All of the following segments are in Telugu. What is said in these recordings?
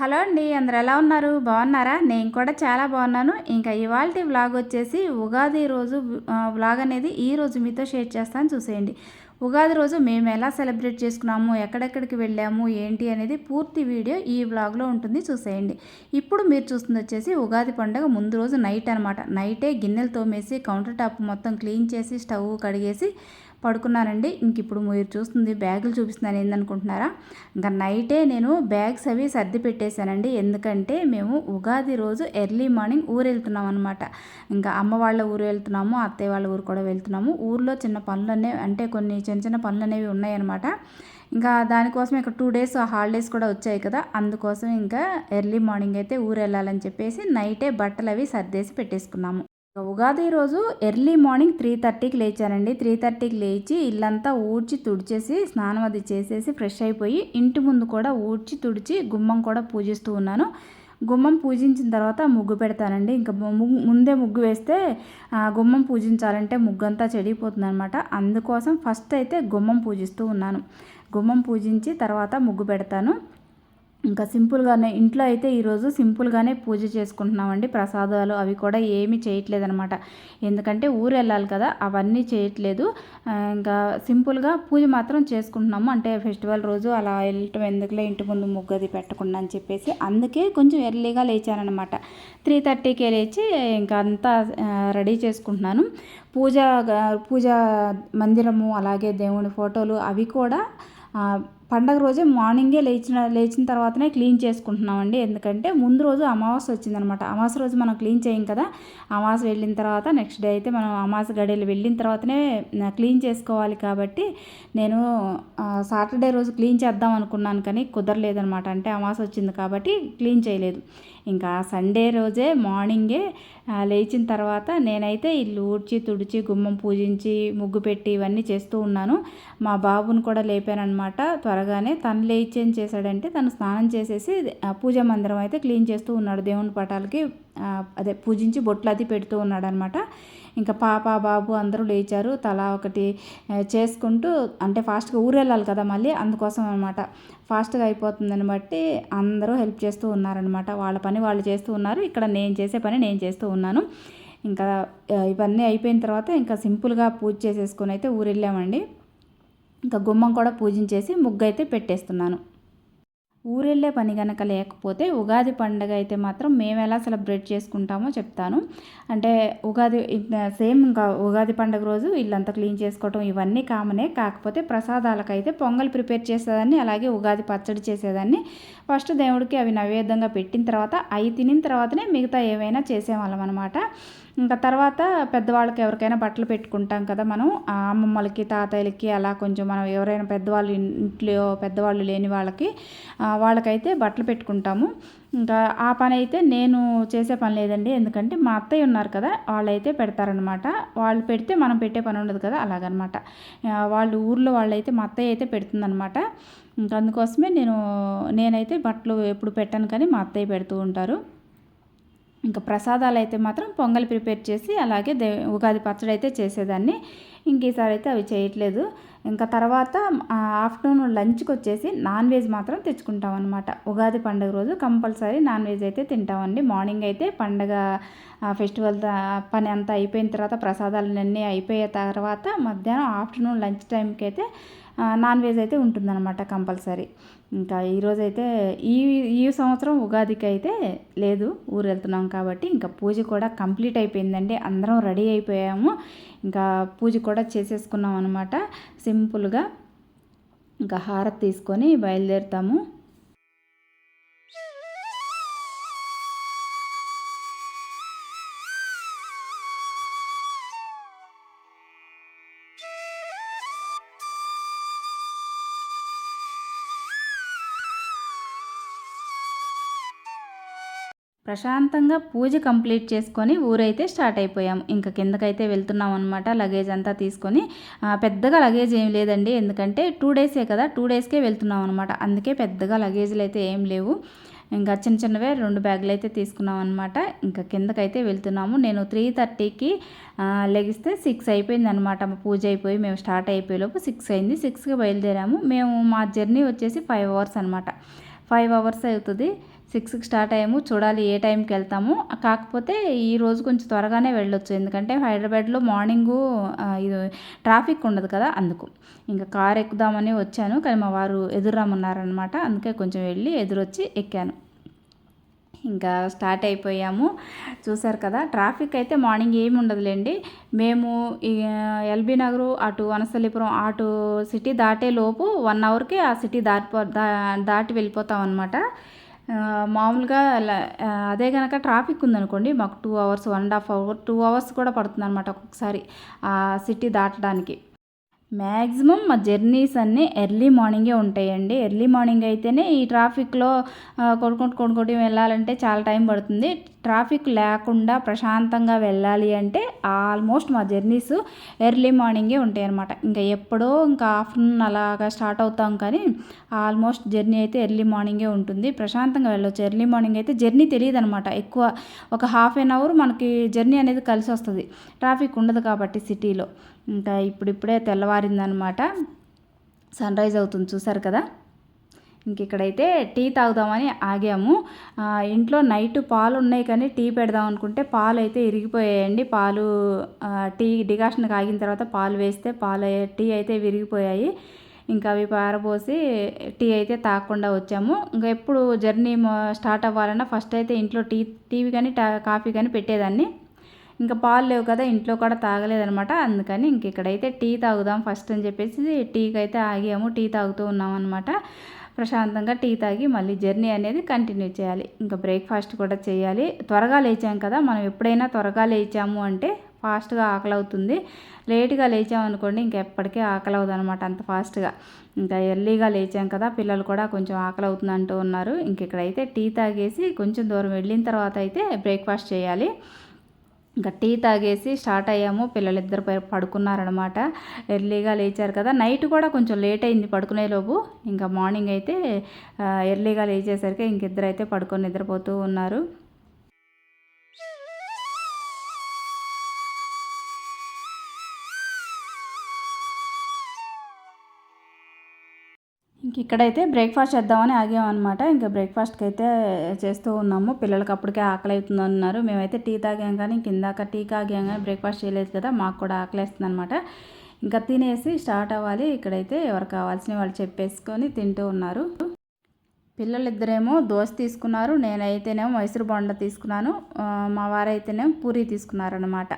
హలో అండి అందరు ఎలా ఉన్నారు? బాగున్నారా? నేను కూడా చాలా బాగున్నాను. ఇంకా ఇవాళ వ్లాగ్ వచ్చేసి ఉగాది రోజు వ్లాగ్ అనేది ఈ రోజు మీతో షేర్ చేస్తాను చూసేయండి. ఉగాది రోజు మేము ఎలా సెలబ్రేట్ చేసుకున్నాము ఎక్కడెక్కడికి వెళ్ళాము ఏంటి అనేది పూర్తి వీడియో ఈ వ్లాగ్లో ఉంటుంది చూసేయండి. ఇప్పుడు మీరు చూస్తుంది వచ్చేసి ఉగాది పండుగ ముందు రోజు నైట్ అనమాట నైటే గిన్నెలు తోమేసి కౌంటర్ టాప్ మొత్తం క్లీన్ చేసి స్టవ్ కడిగేసి పడుకున్నానండి. ఇంక ఇప్పుడు మీరు చూస్తుంది బ్యాగులు చూపిస్తున్నాను. ఏందనుకుంటున్నారా? ఇంకా నైటే నేను బ్యాగ్స్ అవి సర్ది పెట్టేశానండి. ఎందుకంటే మేము ఉగాది రోజు ఎర్లీ మార్నింగ్ ఊరు వెళ్తున్నాం అనమాట ఇంకా అమ్మ వాళ్ళ ఊరు వెళ్తున్నాము అత్తయ్య వాళ్ళ ఊరు కూడా వెళ్తున్నాము. ఊర్లో చిన్న పనులు అనేవి అంటే కొన్ని చిన్న చిన్న పనులు అనేవి ఉన్నాయన్నమాట. ఇంకా దానికోసం ఇక్కడ టూ డేస్ హాలిడేస్ కూడా వచ్చాయి కదా. అందుకోసం ఇంకా ఎర్లీ మార్నింగ్ అయితే ఊరు వెళ్ళాలని చెప్పేసి నైటే బట్టలు అవి సర్దేసి పెట్టేసుకున్నాము. ఉగాది రోజు ఎర్లీ మార్నింగ్ త్రీ థర్టీకి లేచానండి. త్రీ థర్టీకి లేచి ఇల్లంతా ఊడ్చి తుడిచేసి స్నానం అది చేసేసి ఫ్రెష్ అయిపోయి ఇంటి ముందు కూడా ఊడ్చి తుడిచి గుమ్మం కూడా పూజిస్తూ ఉన్నాను. గుమ్మం పూజించిన తర్వాత ముగ్గు పెడతానండి. ఇంకా ముందే ముగ్గు వేస్తే గుమ్మం పూజించాలంటే ముగ్గు అంతా చెడిపోతుంది అనమాట అందుకోసం ఫస్ట్ అయితే గుమ్మం పూజిస్తూ ఉన్నాను. గుమ్మం పూజించి తర్వాత ముగ్గు పెడతాను. ఇంకా సింపుల్గానే ఇంట్లో అయితే ఈరోజు సింపుల్గానే పూజ చేసుకుంటున్నామండి. ప్రసాదాలు అవి కూడా ఏమీ చేయట్లేదనమాట ఎందుకంటే ఊరు వెళ్ళాలి కదా అవన్నీ చేయట్లేదు. ఇంకా సింపుల్గా పూజ మాత్రం చేసుకుంటున్నాము. అంటే ఫెస్టివల్ రోజు అలా వెళ్ళటం ఎందుకులే ఇంటి ముందు ముగ్గు అది పెట్టకుండా అని చెప్పేసి. అందుకే కొంచెం ఎర్లీగా లేచానమాట త్రీ థర్టీకే లేచి ఇంకా అంతా రెడీ చేసుకుంటున్నాను. పూజ పూజ మందిరము అలాగే దేవుని ఫోటోలు అవి కూడా పండగ రోజే మార్నింగే లేచిన లేచిన తర్వాతనే క్లీన్ చేసుకుంటున్నామండి. ఎందుకంటే ముందు రోజు అమావాస్య వచ్చిందనమాట. అమావాస్య రోజు మనం క్లీన్ చేయం కదా. అమావాస్య వెళ్ళిన తర్వాత నెక్స్ట్ డే అయితే మనం అమావాస్య గడియలు వెళ్ళిన తర్వాతనే క్లీన్ చేసుకోవాలి కాబట్టి నేను సాటర్డే రోజు క్లీన్ చేద్దాం అనుకున్నాను కానీ కుదరలేదనమాట. అంటే అమావాస్య వచ్చింది కాబట్టి క్లీన్ చేయలేదు. ఇంకా సండే రోజే మార్నింగే లేచిన తర్వాత నేనైతే ఇల్లు ఊడ్చి తుడిచి గుమ్మం పూజించి ముగ్గు పెట్టి ఇవన్నీ చేస్తూ ఉన్నాను. మా బాబుని కూడా లేపానమాట త్వరగానే తను లేచి ఏం చేశాడంటే తను స్నానం చేసేసి పూజ పూజా మందిరం అయితే క్లీన్ చేస్తూ ఉన్నాడు దేవుని పటాలకి. అదే పూజించి బొట్లు అది పెడుతూ ఉన్నాడనమాట. ఇంకా పాప బాబు అందరూ లేచారు. తలా ఒకటి చేసుకుంటూ అంటే ఫాస్ట్గా ఊరెళ్ళాలి కదా మళ్ళీ అందుకోసం అనమాట ఫాస్ట్గా అయిపోతుందని బట్టి అందరూ హెల్ప్ చేస్తూ ఉన్నారనమాట వాళ్ళ పని వాళ్ళు చేస్తూ ఉన్నారు. ఇక్కడ నేను చేసే పని నేను చేస్తూ ఉన్నాను. ఇంకా ఇవన్నీ అయిపోయిన తర్వాత ఇంకా సింపుల్గా పూజ చేసేసుకొని అయితే ఊరెళ్ళామండి. ఇంకా గుమ్మం కూడా పూజించేసి ముగ్గు అయితే పెట్టేస్తున్నాను. ఊరెళ్ళే పని కనుక లేకపోతే ఉగాది పండగ అయితే మాత్రం మేము ఎలా సెలబ్రేట్ చేసుకుంటామో చెప్తాను. అంటే ఉగాది సేమ్ ఇంకా ఉగాది పండగ రోజు ఇల్లంతా క్లీన్ చేసుకోవటం ఇవన్నీ కామనే కాకపోతే ప్రసాదాలకైతే పొంగల్ ప్రిపేర్ చేసేదాన్ని అలాగే ఉగాది పచ్చడి చేసేదాన్ని. ఫస్ట్ దేవుడికి అవి నైవేద్యంగా పెట్టిన తర్వాత అవి తినిన తర్వాతనే మిగతా ఏవైనా చేసేవాళ్ళం అనమాట ఇంకా తర్వాత పెద్దవాళ్ళకి ఎవరికైనా బట్టలు పెట్టుకుంటాం కదా మనం. అమ్మమ్మలకి తాతయ్యలకి అలా కొంచెం మనం ఎవరైనా పెద్దవాళ్ళు ఇంట్లో పెద్దవాళ్ళు లేని వాళ్ళకి వాళ్ళకైతే బట్టలు పెట్టుకుంటాము. ఇంకా ఆ పని అయితే నేను చేసే పని లేదండి. ఎందుకంటే మా అత్తయ్య ఉన్నారు కదా వాళ్ళైతే పెడతారనమాట వాళ్ళు పెడితే మనం పెట్టే పని ఉండదు కదా అలాగనమాట. వాళ్ళు ఊర్లో వాళ్ళైతే మా అత్తయ్య అయితే పెడుతుందనమాట ఇంకా అందుకోసమే నేను నేనైతే బట్టలు ఎప్పుడు పెట్టాను కానీ మా అత్తయ్య పెడుతూ ఉంటారు. ఇంకా ప్రసాదాలు అయితే మాత్రం పొంగల్ ప్రిపేర్ చేసి అలాగే దే ఉగాది పచ్చడి అయితే చేసేదాన్ని. ఇంక ఈసారి అయితే అవి చేయట్లేదు. ఇంకా తర్వాత ఆఫ్టర్నూన్ లంచ్కి వచ్చేసి నాన్ వెజ్ మాత్రం తెచ్చుకుంటాం అనమాట ఉగాది పండుగ రోజు కంపల్సరీ నాన్ వెజ్ అయితే తింటామండి. మార్నింగ్ అయితే పండగ ఫెస్టివల్ పని అంతా అయిపోయిన తర్వాత ప్రసాదాలన్నీ అయిపోయిన తర్వాత మధ్యాహ్నం ఆఫ్టర్నూన్ లంచ్ టైంకి అయితే నాన్ వెజ్ అయితే ఉంటుందన్నమాట కంపల్సరీ. ఇంకా ఈరోజైతే ఈ ఈ సంవత్సరం ఉగాదికి అయితే లేదు ఊరు వెళ్తున్నాం కాబట్టి ఇంకా పూజ కూడా కంప్లీట్ అయిపోయిందండి. అందరం రెడీ అయిపోయాము. ఇంకా పూజ కూడా చేసేసుకున్నాం అనమాట సింపుల్గా ఇంకా హారతి తీసుకొని బయలుదేరుతాము. ప్రశాంతంగా పూజ కంప్లీట్ చేసుకొని ఊరైతే స్టార్ట్ అయిపోయాం. ఇంకా కిందకైతే వెళ్తున్నాం అనమాట లగేజ్ అంతా తీసుకొని పెద్దగా లగేజ్ ఏం లేదండి. ఎందుకంటే టూ డేసే కదా టూ డేస్కే వెళ్తున్నాం అనమాట అందుకే పెద్దగా లగేజ్లు అయితే ఏం లేవు. ఇంకా చిన్న చిన్నవే రెండు బ్యాగులు అయితే తీసుకున్నాం అనమాట ఇంకా కిందకైతే వెళ్తున్నాము. నేను త్రీ థర్టీకి లెగిస్తే సిక్స్ అయిపోయింది అనమాట పూజ అయిపోయి మేము స్టార్ట్ అయిపోయే లోపు సిక్స్ అయింది. సిక్స్కి బయలుదేరాము. మేము మా జర్నీ వచ్చేసి ఫైవ్ అవర్స్ అనమాట ఫైవ్ అవర్స్ అవుతుంది. సిక్స్కి స్టార్ట్ అయ్యాము. చూడాలి ఏ టైంకి వెళ్తాము. కాకపోతే ఈ రోజు కొంచెం త్వరగానే వెళ్ళొచ్చు. ఎందుకంటే హైదరాబాద్లో మార్నింగు ఇది ట్రాఫిక్ ఉండదు కదా అందుకు. ఇంకా కార్ ఎక్కుదామని వచ్చాను. కానీ మా వారు ఎదురమ్మన్నారనమాట అందుకే కొంచెం వెళ్ళి ఎదురొచ్చి ఎక్కాను. ఇంకా స్టార్ట్ అయిపోయాము. చూసారు కదా ట్రాఫిక్ అయితే మార్నింగ్ ఏమి ఉండదులేండి. మేము ఈ ఎల్బీ నగరు అటు వనసల్లిపురం అటు సిటీ దాటే లోపు వన్ అవర్కి ఆ సిటీ దాటిపో దా దాటి వెళ్ళిపోతాం అనమాట మామూలుగా అదే కనుక ట్రాఫిక్ ఉందనుకోండి మాకు two hours one and half hour two hours కూడా పడుతుంది అనమాట ఒక్కొక్కసారి ఆ సిటీ దాటడానికి. మ్యాక్సిమం మా జర్నీస్ అన్నీ ఎర్లీ మార్నింగే ఉంటాయండి. ఎర్లీ మార్నింగ్ అయితేనే ఈ ట్రాఫిక్లో కొనుక్కుంటూ కొనుక్కుంటూ వెళ్ళాలంటే చాలా టైం పడుతుంది. ట్రాఫిక్ లేకుండా ప్రశాంతంగా వెళ్ళాలి అంటే ఆల్మోస్ట్ మా జర్నీస్ ఎర్లీ మార్నింగే ఉంటాయి అనమాట ఇంకా ఎప్పుడో ఇంకా ఆఫ్టర్నూన్ అలాగా స్టార్ట్ అవుతాం కానీ ఆల్మోస్ట్ జర్నీ అయితే ఎర్లీ మార్నింగే ఉంటుంది. ప్రశాంతంగా వెళ్ళొచ్చు. ఎర్లీ మార్నింగ్ అయితే జర్నీ తెలియదు అనమాట ఎక్కువ ఒక హాఫ్ అన్ అవర్ మనకి జర్నీ అనేది కలిసి వస్తుంది ట్రాఫిక్ ఉండదు కాబట్టి సిటీలో. ఇంకా ఇప్పుడిప్పుడే తెల్లవారిందనమాట. సన్ రైజ్ అవుతుంది చూసారు కదా? ఇంక ఇక్కడైతే టీ తాగుదామని ఆగాము. ఇంట్లో నైట్ పాలు ఉన్నాయి కానీ టీ పెడదాం అనుకుంటే పాలు అయితే ఇరిగిపోయాయండి. పాలు టీ డికాషన్ ఆగిన తర్వాత పాలు వేస్తే పాలు టీ అయితే విరిగిపోయాయి. ఇంకా అవి పారబోసి టీ అయితే తాగకుండా వచ్చాము. ఇంకా ఎప్పుడు జర్నీ స్టార్ట్ అవ్వాలన్నా ఫస్ట్ అయితే ఇంట్లో టీ టీవీ కానీ కాఫీ కానీ పెట్టేదాన్ని. ఇంకా పాలు లేవు కదా ఇంట్లో కూడా తాగలేదనమాట. అందుకని ఇంక ఇక్కడైతే టీ తాగుదాం ఫస్ట్ అని చెప్పేసి టీకి అయితే ఆగాము. టీ తాగుతూ ఉన్నాం అనమాట ప్రశాంతంగా టీ తాగి మళ్ళీ జర్నీ అనేది కంటిన్యూ చేయాలి. ఇంకా బ్రేక్ఫాస్ట్ కూడా చేయాలి. త్వరగా లేచాం కదా మనం ఎప్పుడైనా త్వరగా లేచాము అంటే ఫాస్ట్గా ఆకలి అవుతుంది లేట్గా లేచాం అనుకోండి ఇంకెప్పటికీ ఆకలి అవుతుంది అనమాట అంత ఫాస్ట్గా. ఇంకా ఎర్లీగా లేచాం కదా పిల్లలు కూడా కొంచెం ఆకలి అవుతుంది అంటూ ఉన్నారు. ఇంక ఇక్కడైతే టీ తాగేసి కొంచెం దూరం వెళ్ళిన తర్వాత అయితే బ్రేక్ఫాస్ట్ చేయాలి. ఇంకా టీ తాగేసి స్టార్ట్ అయ్యాము. పిల్లలిద్దరు పడుకున్నారనమాట ఎర్లీగా లేచారు కదా. నైట్ కూడా కొంచెం లేట్ అయింది పడుకునేలోపు. ఇంకా మార్నింగ్ అయితే ఎర్లీగా లేచేసరికి ఇంకిద్దరు అయితే పడుకొని నిద్రపోతూ ఉన్నారు. ఇక్కడైతే బ్రేక్ఫాస్ట్ చేద్దామని ఆగామన్నమాట ఇంకా బ్రేక్ఫాస్ట్కి అయితే చేస్తూ ఉన్నాము. పిల్లలకి అప్పటికే ఆకలి అవుతుంది అన్నారు మేమైతే టీ తాగాం కానీ ఇంక ఇందాక టీ తాగాం కానీ బ్రేక్ఫాస్ట్ చేయలేదు కదా మాకు కూడా ఆకలి వేస్తుంది అనమాట ఇంకా తినేసి స్టార్ట్ అవ్వాలి. ఇక్కడైతే ఎవరు కావాల్సిన వాళ్ళు చెప్పేసుకొని తింటూ ఉన్నారు. పిల్లలిద్దరేమో దోశ తీసుకున్నారు. నేనైతేనేమో మైసూర్ బొండ తీసుకున్నాను. మా వారైతేనేమో పూరి తీసుకున్నారనమాట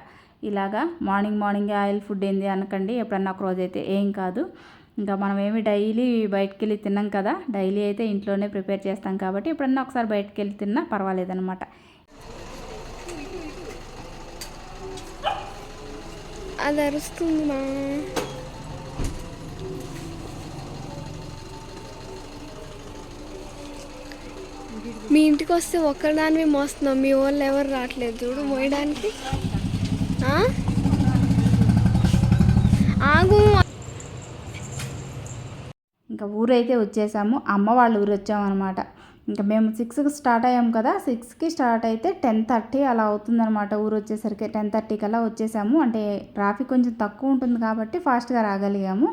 ఇలాగా మార్నింగ్ మార్నింగ్ ఆయిల్ ఫుడ్ ఏంది అనకండి. ఎప్పుడన్నా ఒక రోజు అయితే ఏం కాదు. ఇంకా మనం ఏమి డైలీ బయటకు వెళ్ళి తిన్నాం కదా డైలీ అయితే ఇంట్లోనే ప్రిపేర్ చేస్తాం కాబట్టి ఎప్పుడన్నా ఒకసారి బయటకు వెళ్ళి తిన్నా పర్వాలేదన్నమాట. అది అరుస్తుంది మా. మీ ఇంటికి వస్తే ఒక్కదానివి మోస్తున్నాం మీ వాళ్ళు ఎవరు రావట్లేదు చూడు మోయడానికి. ఆగు ఇంకా ఊరైతే వచ్చేసాము. అమ్మ వాళ్ళ ఊరు వచ్చామన్నమాట. ఇంకా మేము సిక్స్కి స్టార్ట్ అయ్యాము కదా సిక్స్కి స్టార్ట్ అయితే టెన్ థర్టీ అలా అవుతుందన్నమాట ఊరు వచ్చేసరికి. టెన్ థర్టీకి అలా వచ్చేసాము. అంటే ట్రాఫిక్ కొంచెం తక్కువ ఉంటుంది కాబట్టి ఫాస్ట్గా రాగలిగాము.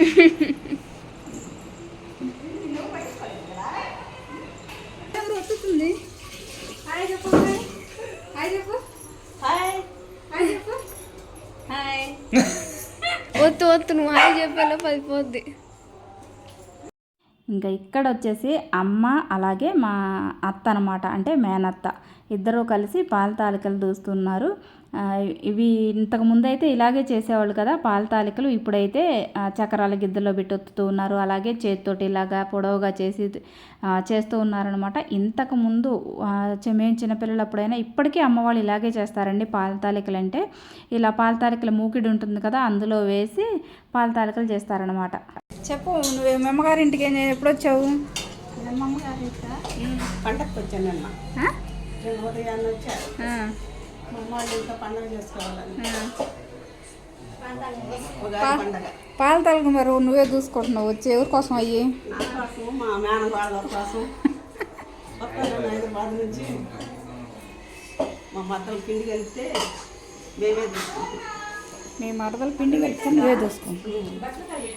వద్దు వద్దు నువ్వు హాయ్ చెప్పేలా? పదిపోద్ది ఇంకా ఇక్కడ వచ్చేసి అమ్మ అలాగే మా అత్త అనమాట అంటే మేనత్త. ఇద్దరూ కలిసి పాల తాలికలు దూస్తున్నారు. ఇవి ఇంతకు ముందైతే అయితే ఇలాగే చేసేవాళ్ళు కదా పాల తాలికలు. ఇప్పుడైతే చక్రాల గిద్దలో పెట్టి ఉన్నారు. అలాగే చేతితోటి ఇలాగా పొడవుగా చేసి చేస్తూ ఉన్నారనమాట ఇంతకు ముందు ఆ, మేము చిన్నపిల్లలప్పుడైనా ఇప్పటికీ అమ్మవాళ్ళు ఇలాగే చేస్తారండి పాల తాలికలు అంటే. ఇలా పాల తాలికల మూకిడి ఉంటుంది కదా అందులో వేసి పాల తాలికలు చేస్తారనమాట చెప్పు నువ్వు మీ అమ్మగారి ఇంటికి? ఎప్పుడు వచ్చావు పండగకి వచ్చానమ్మ నేను ఉదయాన్నే వచ్చా మా అమ్మ వాళ్ళు ఇంట్లో పండగ చేసుకోవాలని. ఉగాది పండగ. పాల తాలిక మరి నువ్వే చూసుకుంటున్నావు వచ్చి ఎవరి కోసం అయ్యి? నా కోసం మా మేన వాళ్ళ కోసం. వస్తాను హైదరాబాద్ నుంచి మా మద్దలు కలిపితే మేమే తీసుకుంటాం మీ మరదలు పిండి కలిపి నువ్వే చూసుకుంటావు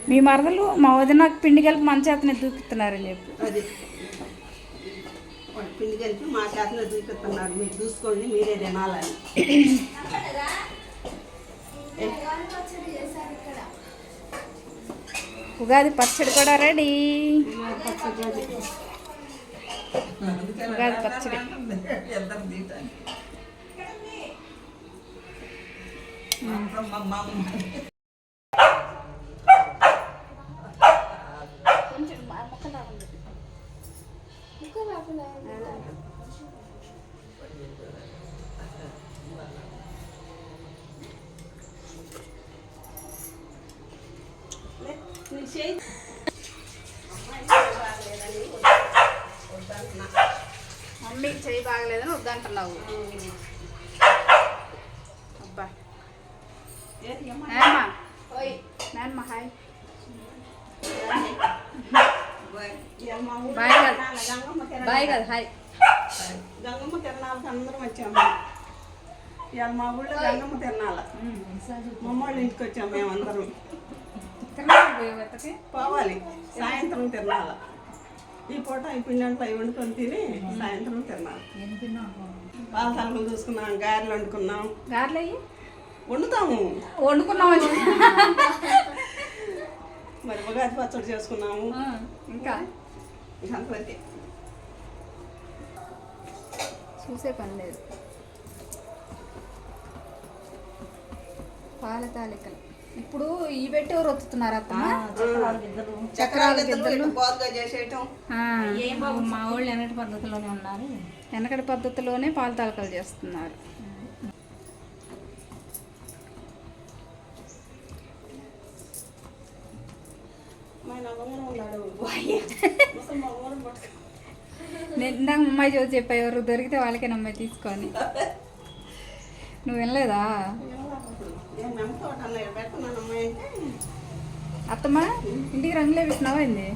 మీ మరదలు మా వదిన పిండి కలిపి మన చేతనే దూపిస్తున్నారని చెప్పి. అది. పిండి కలిపి మా చేతనే చూపిస్తున్నాడు మీరు చూసుకోండి మీరే తినాలని. ఉగాది పచ్చడి కూడా రెడీ. ఉగాది పచ్చడి from my mom. మమ్మీ చెయ్యి బాగలేదని వద్దంటున్నావు బాయ్ కదా హాయ్. గంగమ్మ తిరణాలకు అందరం వచ్చాము. ఇవాళ మా ఊళ్ళో గంగమ్మ తిరణాల మా అమ్మ వాళ్ళ ఇంటికి వచ్చాము మేమందరం. పోవాలి. సాయంత్రం తిరణాల ఈ పూట ఈ పిండి అంతా అవి వండుకొని తిని సాయంత్రం తిరణాల పాల తలకలు చూసుకున్నాం గారెలు వండుకున్నాం. గార్లయ్యి? వండుతాము. వండుకున్నామని మరి ఉగాది పచ్చడి చేసుకున్నాము. ఇంకా? చూసే పని లేదు. పాల తాలికలు. ఇప్పుడు ఈ పెట్టి ఎవరు వస్తున్నారు అత్తమ్మ? మా వాళ్ళు ఎన్నటి పద్ధతిలోనే ఉన్నారు. వెనకటి పద్ధతిలోనే పాల తాలికలు చేస్తున్నారు. మా నవ్వమని ఉన్నాడు. ముసలి మా ఊరు పట్టుకో నేను ఇందాక అమ్మాయి చదివి చెప్పా ఎవరు దొరికితే వాళ్ళకే నమ్మాయి తీసుకొని. నువ్వు వినలేదా? అత్తమ్మ ఇంటికి రంగులు వేపిస్తున్నావా ఏంది?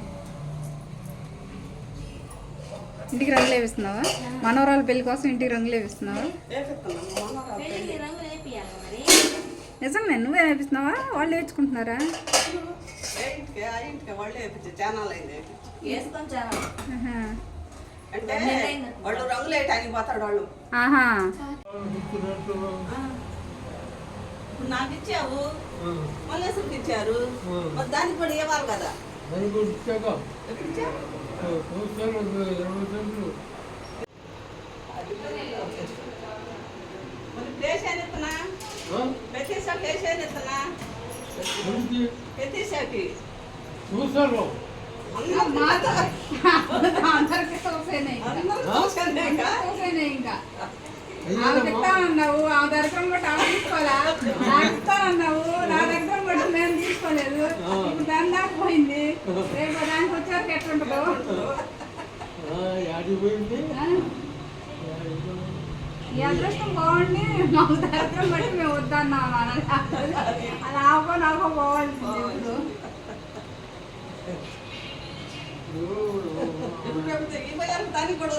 ఇంటికి రంగులు వేపిస్తున్నావా? మనవరాలు పెళ్ళి కోసం ఇంటికి రంగులు వేపిస్తున్నావా? నిజంగా నువ్వే వేపిస్తున్నావా? వాళ్ళు వాళ్ళు అంటే వాళ్ళు రంగులు వేయటానికి పోతాడు వాళ్ళు. ఆహా. ఇప్పుడు నాకు ఇచ్చావు. మల్లేశ్వరికి ఇచ్చారు. మరి దానికి కూడా ఇవ్వాలి కదా? మరి ప్లేస్ ఏం ఎత్తున్నా ప్రతిసారి ప్లేస్ ఏం చూసాను ఇస్తానన్నావు ఆ బట్టి ఆమె తీసుకోవాలా? ఇస్తానన్నావు నా దగ్గర బట్టి నేను తీసుకోలేదు. ఇప్పుడు దాని దాకా పోయింది. రేపు దానికి వచ్చేవరకు ఎట్లుంటుందో? ఈ అదృష్టం బాగుండి మాకు దరిద్రం బట్టి మేము వద్దన్నాం అలా ఆవుకో నాకో పోవాల్సింది ఇప్పుడు ఇప్పుడు చెప్తే ఈ భయం దానికి కూడా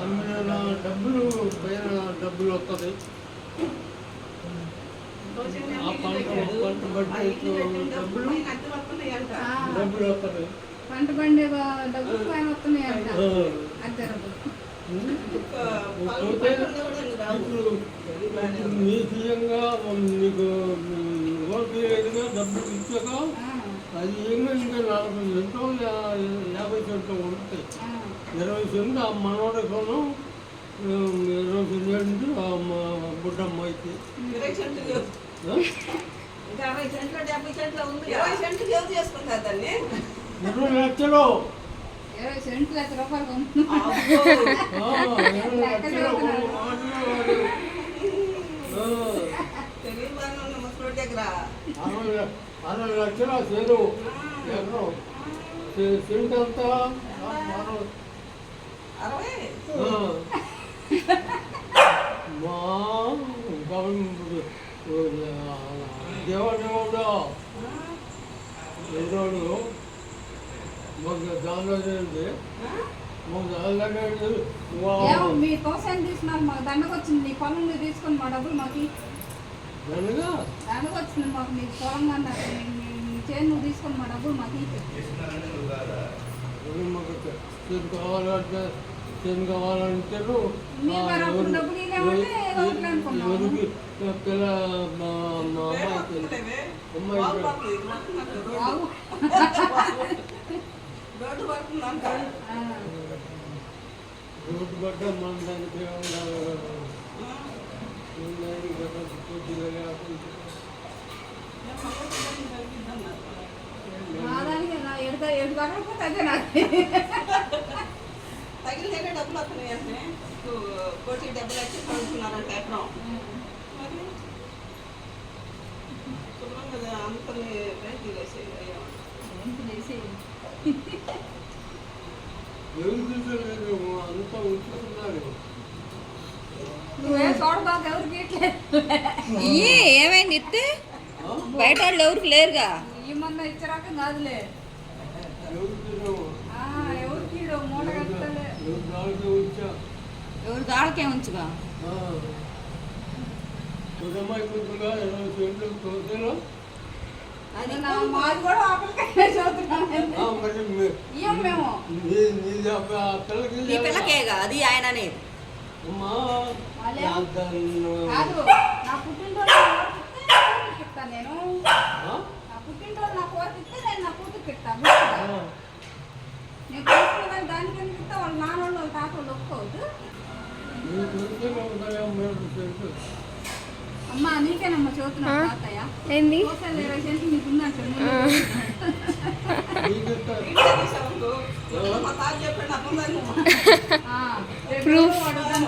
అమ్మిన డబ్బులు పైన డబ్బులు వస్తుంది ఆ పంట పంట బట్టి డబ్బులు వస్తుంది పంట పండే డబ్బులు పైన వస్తున్నాయి అంట ఆ. అద్దె డబ్బులు. ఇంకా పాలు పోతే పంటలు కూడా ఇంకా రావు. ఇప్పుడు ఇప్పుడు నీ సీఎంగా నీకు ఓటు లేదుగా డబ్బులు ఇచ్చాక అది ఏమో ఇంకా నలభై సెంటో యా- యాభై సెంటో ఉంటాయి ఆ. ఇరవై సెంట్లు ఆ మనోడకోను ఇరవై సెంట్లు ఆ మా బుడ్డమ్మాయికి ఇరవై సెంట్లు సెంట్లు ఉంది ఇరవై సెంట్లు ఎవరు చేసుకుంటారు దాన్ని ఇరవై లక్షలు ఇరవై సెంట్లు లక్ష రూపాయలు కొను. అబ్బో. ఆ, ఇరవై లక్షలు ఒక మాట్లాడేవాడు. ఆ, తెలియదు బాగానే ఉన్న ముసలోడి దగ్గర అరవై ల- అరవై లక్షల చేరు ఎకరం సె- సెంట్ అంతా ఆ, అరవై అరవై మా గవర్నమెంట్ దేవాదేవుడు ఎదురోడు ఏమో మీ తోసాన్ని తీసుకున్నారు మాకు దండకు వచ్చింది నీ పొలం మీరు తీసుకొని మా డబ్బులు మాకు వచ్చింది మాకు మీకు పొలం అన్నారు చేను నువ్వు తీసుకొని మా డబ్బులు మాకు కావాలంటే చేను కావాలంటే నువ్వు, డబ్బులు రోడ్డు పడుతుంది అంటారు ఆ. రోడ్డు పడ్డ మన దానికి ఉండాలి కదా. ఉన్నాయి కదా, కొద్దిగా లేకుంటే. మా దానికి నా ఎడుక ఎడు కాకపోతే అదే నాకు తగిలితే డబ్బులు వస్తున్నాయి అంటే కోటి డబ్బులు వచ్చి చదువుతున్నారంట ఎకరం మరి సున్నం కదా అందుకని రైతు వేసేది అయ్యా ఏంటి చేసేది? ఎవరు చూసలేదు అంతా ఉంచుతున్నారు నువ్వేం చూడబాక ఎవరికి ఇట్లేదు ఇయ్యి ఏమైంది ఇస్తే బయట వాళ్ళు ఎవరికి లేరుగా ఈ మంద ఇచ్చరాక కాదులే ఎవరు చూసావు ఆ, ఎవరికి ఈడు మూట కట్టలే ఎవరు దాంట్లో ఉంచా ఎవరు దాడకే ఉంచుగా మాది కూడా ఆకలికాయ చదువుతున్నాను మరి మీ- ఇయ్యం మేము. నీ- నీ ఆ పిల్లకి నీ పిల్లకేగా అది ఆయన అనేది అమ్మా వాళ్ళే? దాన్ని- కాదు నా పుట్టినరోజు నేను? నా పుట్టినరోజు నా ఇస్తే నేను నా కూతురికి ఇస్తాను ఆ. నేను తీసుకున్న దానికి ఎందుకు ఇస్తా వాళ్ళ నాన్నోళ్ళు వాళ్ళ ఒప్పుకోవద్దు నీ కొడుకులు ఉన్నాయా? మీరు చెట్లు. అమ్మా నీకేనమ్మా చదువుతున్నా తాతయ్య? ఏంది? ప్రూఫ్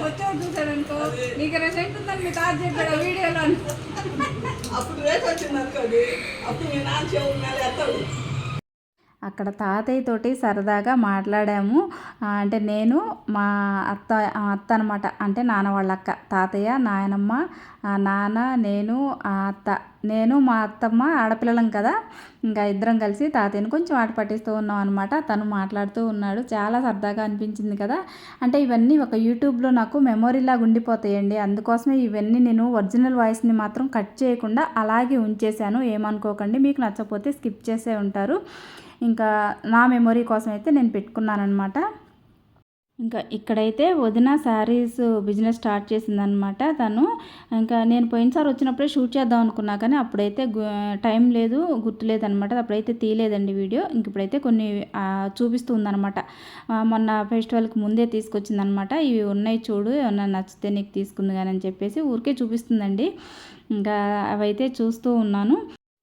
వచ్చాడు చూసాడు అనుకో నీకు సెంట్ ఉందని మీ తాత చెప్పాడు ఆ వీడియోలో అప్పుడు రేట్ వచ్చింది అనుకోండి. అప్పుడు మీ నాన్న చెవుల మీద ఎత్తాడు అక్కడ తాతయ్య తోటి సరదాగా మాట్లాడాము. అంటే నేను మా అత్త అత్త అనమాట అంటే నాన్న వాళ్ళ అక్క తాతయ్య నాయనమ్మ నాన్న నేను అత్త. నేను మా అత్తమ్మ ఆడపిల్లలం కదా. ఇంకా ఇద్దరం కలిసి తాతయ్యని కొంచెం ఆట పట్టిస్తూ ఉన్నాం అనమాట తను మాట్లాడుతూ ఉన్నాడు. చాలా సరదాగా అనిపించింది కదా. అంటే ఇవన్నీ ఒక యూట్యూబ్లో నాకు మెమొరీలాగా ఉండిపోతాయండి. అందుకోసమే ఇవన్నీ నేను ఒరిజినల్ వాయిస్ని మాత్రం కట్ చేయకుండా అలాగే ఉంచేశాను. ఏమనుకోకండి. మీకు నచ్చకపోతే స్కిప్ చేసే ఉంటారు. ఇంకా నా మెమొరీ కోసం అయితే నేను పెట్టుకున్నాను అనమాట ఇంకా ఇక్కడైతే వదిన శారీస్ బిజినెస్ స్టార్ట్ చేసిందనమాట తను. ఇంకా నేను పోయినసారి వచ్చినప్పుడే షూట్ చేద్దాం అనుకున్నా కానీ అప్పుడైతే టైం లేదు గుర్తులేదనమాట అప్పుడైతే తీయలేదండి వీడియో ఇంక ఇప్పుడైతే కొన్ని చూపిస్తూ ఉందనమాట మొన్న ఫెస్టివల్కి ముందే తీసుకొచ్చిందనమాట ఇవి ఉన్నాయి చూడు ఏమన్నా నచ్చితే నీకు తీసుకుంది కానీ అని చెప్పేసి ఊరికే చూపిస్తుందండి. ఇంకా అవైతే చూస్తూ ఉన్నాను.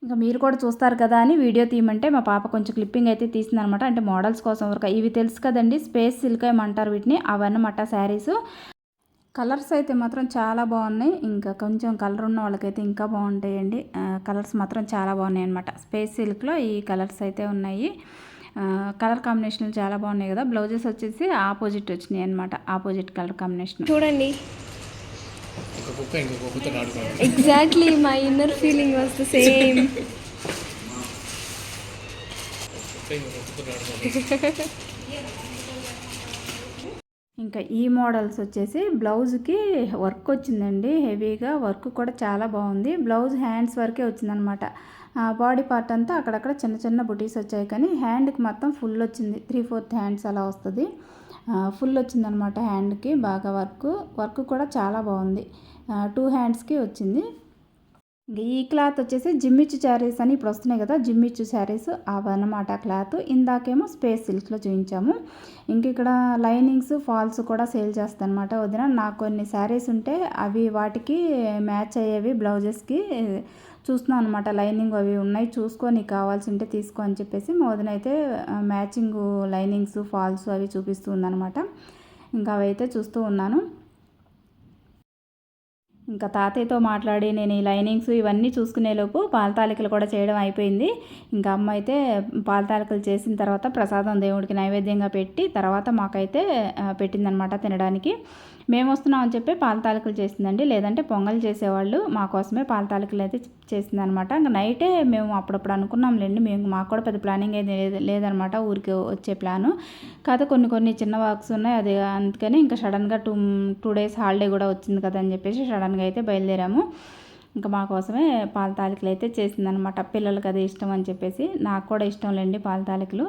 ఇంకా మీరు కూడా చూస్తారు కదా అని వీడియో తీయమంటే మా పాప కొంచెం క్లిప్పింగ్ అయితే తీసిందనమాట. అంటే మోడల్స్ కోసం వరకు. ఇవి తెలుసు కదండి స్పేస్ సిల్క్ ఏమంటారు వీటిని. అవన్నమాట శారీస్ కలర్స్ అయితే మాత్రం చాలా బాగున్నాయి. ఇంకా కొంచెం కలర్ ఉన్న వాళ్ళకైతే ఇంకా బాగుంటాయండి. కలర్స్ మాత్రం చాలా బాగున్నాయి అనమాట స్పేస్ సిల్క్లో ఈ కలర్స్ అయితే ఉన్నాయి. కలర్ కాంబినేషన్లు చాలా బాగున్నాయి కదా. బ్లౌజెస్ వచ్చేసి ఆపోజిట్ వచ్చినాయి అనమాట ఆపోజిట్ కలర్ కాంబినేషన్ చూడండి. ఒక కుక్క ఇంకో కుక్కతో ఆడుకోండి exactly my inner feeling was the same ఇంకా ఈ మోడల్స్ వచ్చేసి బ్లౌజ్కి వర్క్ వచ్చిందండి. హెవీగా వర్క్ కూడా చాలా బాగుంది. బ్లౌజ్ హ్యాండ్స్ వరకే వచ్చిందనమాట. బాడీ పార్ట్ అంతా అక్కడక్కడ చిన్న చిన్న బుటీస్ వచ్చాయి కానీ హ్యాండ్కి మొత్తం ఫుల్ వచ్చింది. త్రీ ఫోర్త్ హ్యాండ్స్ అలా వస్తుంది. ఫుల్ వచ్చిందనమాట హ్యాండ్కి బాగా వర్క్. వర్క్ కూడా చాలా బాగుంది. టూ హ్యాండ్స్కి వచ్చింది. ఇంకా ఈ క్లాత్ వచ్చేసి జిమ్మిచ్చు శారీస్ అని ఇప్పుడు వస్తున్నాయి కదా జిమ్మిచ్చు శారీస్ అవన్నమాట క్లాత్. ఇందాకేమో స్పేస్ సిల్క్లో చూపించాము. ఇంక ఇక్కడ లైనింగ్స్ ఫాల్స్ కూడా సేల్ చేస్తానమాట వదిన. నాకు కొన్ని శారీస్ ఉంటే అవి వాటికి మ్యాచ్ అయ్యేవి బ్లౌజెస్కి. చూస్తున్నాను అనమాట లైనింగ్ అవి ఉన్నాయి. చూసుకొని కావాల్సి ఉంటే తీసుకో అని చెప్పేసి మా వదిన అయితే మ్యాచింగ్ లైనింగ్స్ ఫాల్స్ అవి చూపిస్తూ ఉందనమాట ఇంకా అవి అయితే చూస్తూ ఉన్నాను. ఇంకా తాతయ్యతో మాట్లాడి నేను ఈ లైనింగ్స్ ఇవన్నీ చూసుకునేలోపు పాలతాలికలు కూడా చేయడం అయిపోయింది. ఇంకా అమ్మ అయితే పాలతాలికలు చేసిన తర్వాత ప్రసాదం దేవుడికి నైవేద్యంగా పెట్టి తర్వాత మాకైతే పెట్టిందనమాట తినడానికి. మేము వస్తున్నాం అని చెప్పి పాల తాలికలు చేసిందండి. లేదంటే పొంగల్ చేసేవాళ్ళు మా కోసమే పాల తాలికలు అయితే చేసిందనమాట. ఇంకా నైటే మేము అప్పుడప్పుడు అనుకున్నాంలేండి. మేము మాకు కూడా పెద్ద ప్లానింగ్ అయితే లేదు లేదనమాట ఊరికి వచ్చే ప్లాను. కాకపోతే కొన్ని కొన్ని చిన్న వర్క్స్ ఉన్నాయి. అది అందుకని ఇంకా సడన్గా టూ టూ డేస్ హాలిడే కూడా వచ్చింది కదా అని చెప్పేసి సడన్గా అయితే బయలుదేరాము. ఇంకా మా కోసమే పాల తాలికలు అయితే చేసిందనమాట పిల్లలకి అది ఇష్టం అని చెప్పేసి నాకు కూడా ఇష్టం లేండి పాల తాలికలు.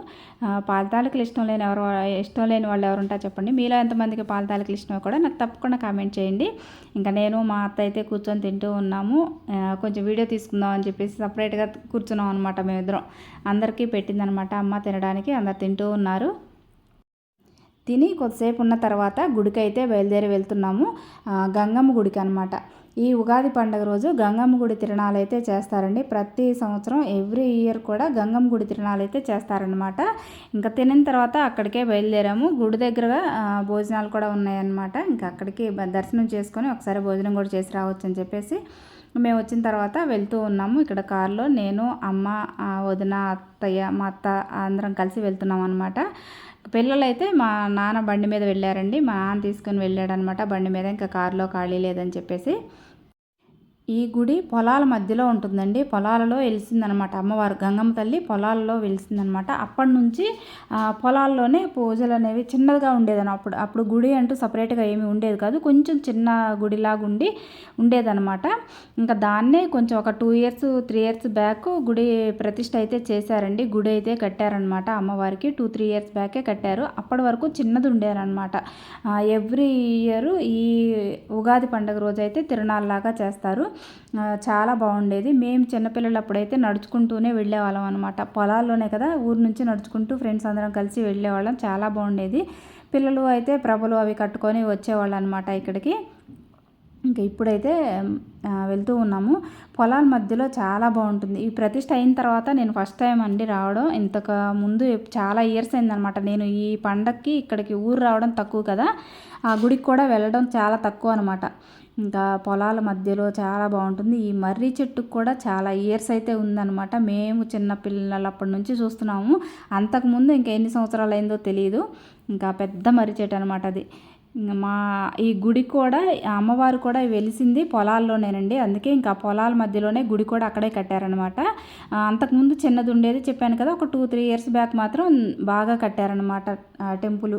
పాల తాలికలు ఇష్టం లేని ఎవరు ఇష్టం లేని వాళ్ళు ఎవరు ఉంటారో చెప్పండి. మీలో ఎంతమందికి పాల తాలికలు ఇష్టమో కూడా నాకు తప్పకుండా కామెంట్ చేయండి. ఇంకా నేను మా అత్త అయితే కూర్చొని తింటూ ఉన్నాము. కొంచెం వీడియో తీసుకుందాం అని చెప్పేసి సపరేట్గా కూర్చున్నాం అనమాట మేమిద్దరం. అందరికీ పెట్టిందనమాట అమ్మ తినడానికి. అందరు తింటూ ఉన్నారు. తిని కొద్దిసేపు ఉన్న తర్వాత గుడికి అయితే బయలుదేరి వెళ్తున్నాము. గంగమ్మ గుడికి అనమాట ఈ ఉగాది పండుగ రోజు గంగమ్మ గుడి తిరణాలు అయితే చేస్తారండి. ప్రతి సంవత్సరం ఎవ్రీ ఇయర్ కూడా గంగమ్మ గుడి తిరణాలు అయితే చేస్తారనమాట ఇంకా తినిన తర్వాత అక్కడికే బయలుదేరాము. గుడి దగ్గర భోజనాలు కూడా ఉన్నాయన్నమాట. ఇంకా అక్కడికి దర్శనం చేసుకొని ఒకసారి భోజనం కూడా చేసి రావచ్చు అని చెప్పేసి మేము వచ్చిన తర్వాత వెళ్తూ ఉన్నాము. ఇక్కడ కారులో నేను అమ్మ వదిన అత్తయ్య మా అత్త అందరం కలిసి వెళ్తున్నాం అనమాట పిల్లలైతే మా నాన్న బండి మీద వెళ్ళారండి. మా నాన్న తీసుకొని వెళ్ళాడనమాట బండి మీద. ఇంకా కారులో ఖాళీ లేదని చెప్పేసి ఈ గుడి పొలాల మధ్యలో ఉంటుందండి. పొలాలలో వెలిసిందనమాట. అమ్మవారు గంగమ్మ తల్లి పొలాలలో వెలిసిందనమాట. అప్పటి నుంచి పొలాల్లోనే పూజలు అనేవి చిన్నదిగా ఉండేదని. అప్పుడు అప్పుడు గుడి అంటూ సపరేట్గా ఏమి ఉండేది కాదు. కొంచెం చిన్న గుడిలాగా ఉండి ఉండేదనమాట. ఇంకా దాన్నే కొంచెం ఒక two years three years back గుడి ప్రతిష్ట అయితే చేశారండి. గుడి అయితే కట్టారనమాట అమ్మవారికి. టూ త్రీ ఇయర్స్ బ్యాకే కట్టారు. అప్పటి వరకు చిన్నది ఉండేదనమాట. ఎవ్రీ ఇయర్ ఈ ఉగాది పండుగ రోజు అయితే తిరునాళ్ళలాగా చేస్తారు. చాలా బాగుండేది. మేము చిన్నపిల్లలు అప్పుడైతే నడుచుకుంటూనే వెళ్ళేవాళ్ళం అనమాట పొలాల్లోనే కదా ఊరు నుంచి నడుచుకుంటూ ఫ్రెండ్స్ అందరం కలిసి వెళ్ళేవాళ్ళం. చాలా బాగుండేది. పిల్లలు అయితే ప్రభలు అవి కట్టుకొని వచ్చేవాళ్ళు అనమాట ఇక్కడికి. ఇంకా ఇప్పుడైతే వెళ్తూ ఉన్నాము. పొలాల మధ్యలో చాలా బాగుంటుంది. ఈ ప్రతిష్ట అయిన తర్వాత నేను ఫస్ట్ టైం అండి రావడం. ఇంతకు ముందు చాలా ఇయర్స్ అయిందనమాట నేను ఈ పండక్కి ఇక్కడికి ఊరు రావడం తక్కువ కదా ఆ గుడికి కూడా వెళ్ళడం చాలా తక్కువ అనమాట ఇంకా పొలాల మధ్యలో చాలా బాగుంటుంది. ఈ మర్రి చెట్టుకు కూడా చాలా ఇయర్స్ అయితే ఉందన్నమాట. మేము చిన్న పిల్లలప్పటి నుంచి చూస్తున్నాము. అంతకుముందు ఇంకా ఎన్ని సంవత్సరాలు అయిందో తెలియదు ఇంకా పెద్ద మర్రి చెట్టు అనమాట అది. మా ఈ గుడి కూడా అమ్మవారు కూడా వెలిసింది పొలాల్లోనేనండి. అందుకే ఇంకా పొలాల మధ్యలోనే గుడి కూడా అక్కడే కట్టారనమాట అంతకుముందు చిన్నది ఉండేది చెప్పాను కదా ఒక టూ త్రీ ఇయర్స్ బ్యాక్ మాత్రం బాగా కట్టారనమాట టెంపుల్.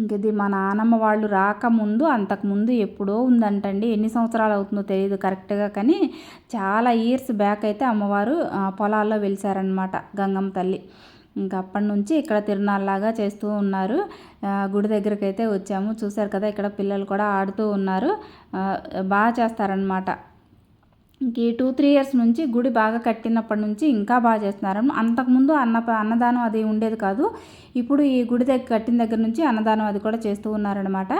ఇంక ఇది మా నానమ్మ వాళ్ళు రాకముందు అంతకుముందు ఎప్పుడో ఉందంటండి. ఎన్ని సంవత్సరాలు అవుతుందో తెలియదు కరెక్ట్గా కానీ చాలా ఇయర్స్ బ్యాక్ అయితే అమ్మవారు పొలాల్లో వెలిసారనమాట గంగమ్మ తల్లి. ఇంకా అప్పటి నుంచి ఇక్కడ తిరునాళ్ళలాగా చేస్తూ ఉన్నారు. గుడి దగ్గరికి అయితే వచ్చాము. చూశారు కదా ఇక్కడ పిల్లలు కూడా ఆడుతూ ఉన్నారు. బాగా చేస్తారనమాట ఈ టూ త్రీ ఇయర్స్ నుంచి గుడి బాగా కట్టినప్పటి నుంచి ఇంకా బాగా చేస్తున్నారు అంతకుముందు అన్న అన్నదానం అది ఉండేది కాదు. ఇప్పుడు ఈ గుడి దగ్గర కట్టిన దగ్గర నుంచి అన్నదానం అది కూడా చేస్తూ ఉన్నారనమాట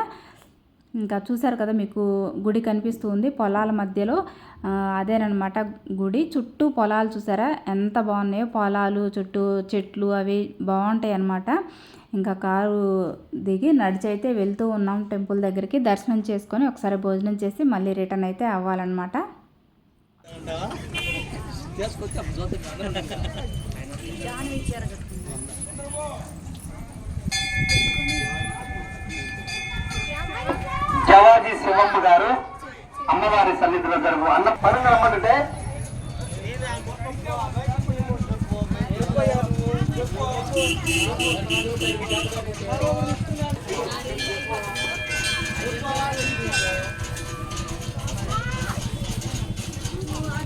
ఇంకా చూశారు కదా మీకు గుడి కనిపిస్తూ ఉంది పొలాల మధ్యలో. అదేనమాట గుడి. చుట్టూ పొలాలు చూసారా? ఎంత బాగున్నాయో పొలాలు చుట్టూ చెట్లు అవి బాగుంటాయి అన్నమాట ఇంకా కారు దిగి నడిచైతే వెళ్తూ ఉన్నాం టెంపుల్ దగ్గరికి. దర్శనం చేసుకొని ఒకసారి భోజనం చేసి మళ్ళీ రిటర్న్ అయితే అవ్వాలన్నమాట. జవాజీ శివమ్మ గారు అమ్మవారి సన్నిధిలో జరుగు అన్న పనులు రమ్మంటే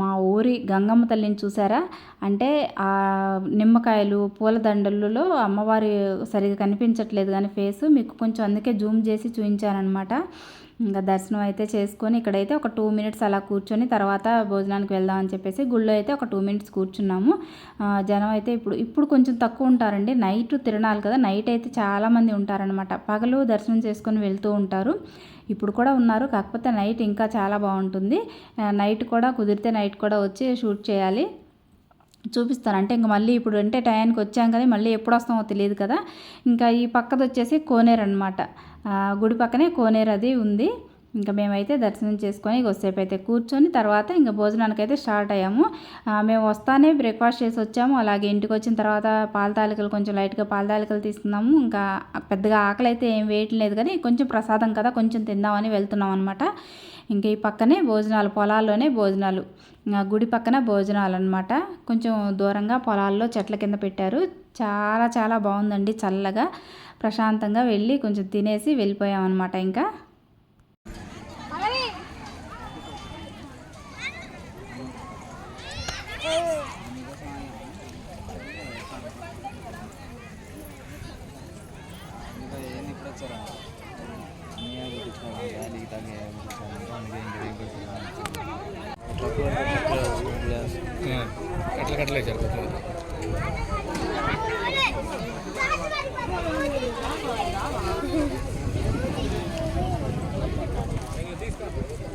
మా ఊరి గంగమ్మ తల్లిని చూసారా? అంటే ఆ నిమ్మకాయలు పూలదండలలో అమ్మవారి సరిగా కనిపించట్లేదు కానీ ఫేస్ మీకు కొంచెం అందుకే జూమ్ చేసి చూపించానమాట ఇంకా దర్శనం అయితే చేసుకొని ఇక్కడైతే ఒక టూ మినిట్స్ అలా కూర్చొని తర్వాత భోజనానికి వెళ్దాం అని చెప్పేసి గుళ్ళో అయితే ఒక టూ మినిట్స్ కూర్చున్నాము. జనం అయితే ఇప్పుడు ఇప్పుడు కొంచెం తక్కువ ఉంటారండి. నైట్ తిరణాలు కదా నైట్ అయితే చాలామంది ఉంటారనమాట పగలు దర్శనం చేసుకొని వెళ్తూ ఉంటారు. ఇప్పుడు కూడా ఉన్నారు. కాకపోతే నైట్ ఇంకా చాలా బాగుంటుంది. నైట్ కూడా కుదిరితే నైట్ కూడా వచ్చి షూట్ చేయాలి. చూపిస్తాను. అంటే ఇంక మళ్ళీ ఇప్పుడు అంటే టయానికి వచ్చాం కదా మళ్ళీ ఎప్పుడు వస్తామో తెలియదు కదా. ఇంకా ఈ పక్కది వచ్చేసి కోనేరు అనమాట గుడి పక్కనే కోనేరు అది ఉంది. ఇంకా మేమైతే దర్శనం చేసుకొని కొద్దిసేపు అయితే కూర్చొని తర్వాత ఇంకా భోజనానికి అయితే స్టార్ట్ అయ్యాము. మేము వస్తానే బ్రేక్ఫాస్ట్ చేసి వచ్చాము. అలాగే ఇంటికి వచ్చిన తర్వాత పాల తాలికలు కొంచెం లైట్గా పాల తాలికలు తీసుకున్నాము. ఇంకా పెద్దగా ఆకలి అయితే ఏం వేయటం లేదు కానీ కొంచెం ప్రసాదం కదా కొంచెం తిందామని వెళ్తున్నాం అనమాట ఇంకా ఈ పక్కనే భోజనాలు పొలాల్లోనే భోజనాలు. గుడి పక్కన భోజనాలు అనమాట కొంచెం దూరంగా పొలాల్లో చెట్ల కింద పెట్టారు. చాలా చాలా బాగుందండి చల్లగా. ప్రశాంతంగా వెళ్ళి కొంచెం తినేసి వెళ్ళిపోయాం అనమాట ఇంకా. కట్ల కట్టలే సరిపోతుంది ఐస్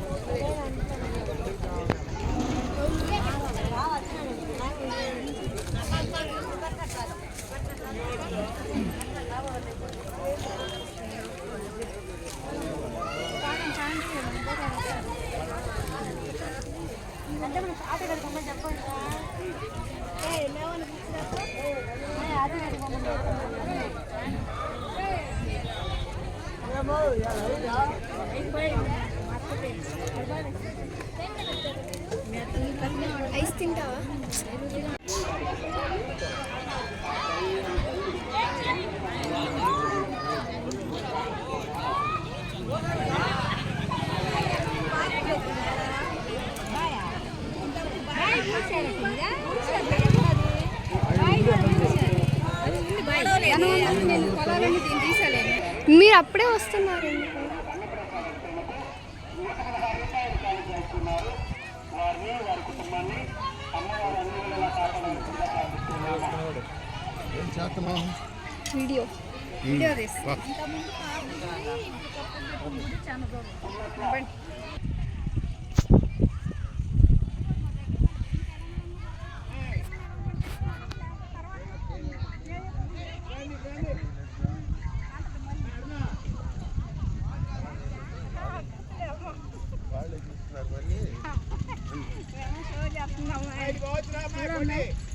అప్పుడే వస్తున్నారు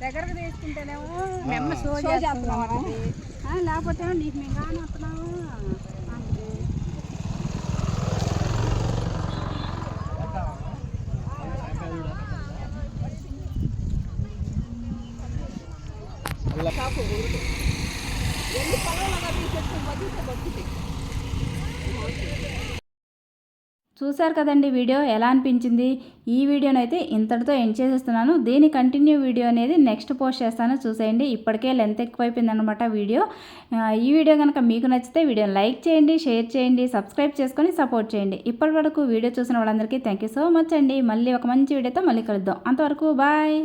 దగ్గరకు తీసుకుంటేనేమో మేము షో చేస్తున్నాము లేకపోతే నీకు మేము కానీ చూశారు కదండి వీడియో ఎలా అనిపించింది? ఈ వీడియోనైతే ఇంతటితో ఎండ్ చేసేస్తున్నాను. దీని కంటిన్యూ వీడియో అనేది నెక్స్ట్ పోస్ట్ చేస్తాను. చూసేయండి. ఇప్పటికే లెంత్ ఎక్కువైపోయిందనమాట వీడియో. ఈ వీడియో కనుక మీకు నచ్చితే వీడియోని లైక్ చేయండి షేర్ చేయండి సబ్స్క్రైబ్ చేసుకొని సపోర్ట్ చేయండి. ఇప్పటి వరకు వీడియో చూసిన వాళ్ళందరికీ థ్యాంక్ యూ సో మచ్ అండి. మళ్ళీ ఒక మంచి వీడియోతో మళ్ళీ కలుద్దాం. అంతవరకు బాయ్.